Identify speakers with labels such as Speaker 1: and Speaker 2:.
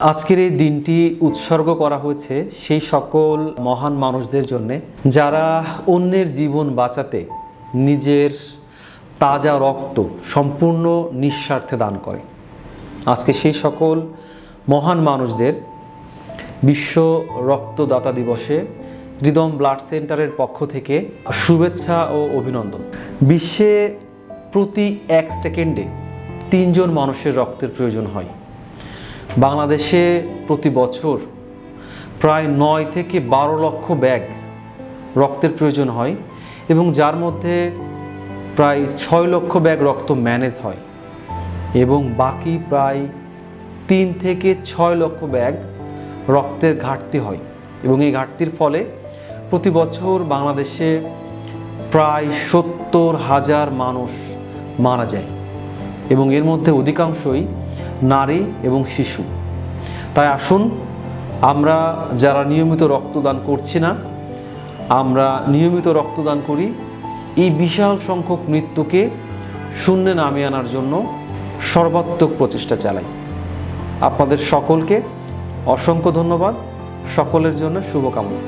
Speaker 1: আজকের এই দিনটি উৎসর্গ করা হয়েছে সেই সকল মহান মানুষদের জন্যে, যারা অন্যের জীবন বাঁচাতে নিজের তাজা রক্ত সম্পূর্ণ নিঃস্বার্থে দান করে। আজকে সেই সকল মহান মানুষদের বিশ্ব রক্তদাতা দিবসে হৃদম ব্লাড সেন্টারের পক্ষ থেকে শুভেচ্ছা ও অভিনন্দন। বিশ্বে প্রতি এক সেকেন্ডে তিনজন মানুষের রক্তের প্রয়োজন হয়। বাংলাদেশে প্রতি বছর প্রায় নয় থেকে বারো লক্ষ ব্যাগ রক্তের প্রয়োজন হয় এবং যার মধ্যে প্রায় ছয় লক্ষ ব্যাগ রক্ত ম্যানেজ হয় এবং বাকি প্রায় তিন থেকে ছয় লক্ষ ব্যাগ রক্তের ঘাটতি হয় এবং এই ঘাটতির ফলে প্রতি বছর বাংলাদেশে প্রায় সত্তর হাজার মানুষ মারা যায়। এবং এর মধ্যে অধিকাংশই নারী এবং শিশু। তাই আসুন, আমরা যারা নিয়মিত রক্তদান করছি না, আমরা নিয়মিত রক্তদান করি এই বিশাল সংখ্যক মৃত্যুকে শূন্যে নামিয়ে আনার জন্য সর্বাত্মক প্রচেষ্টা চালাই। আপনাদের সকলকে অসংখ্য ধন্যবাদ। সকলের জন্য শুভকামনা।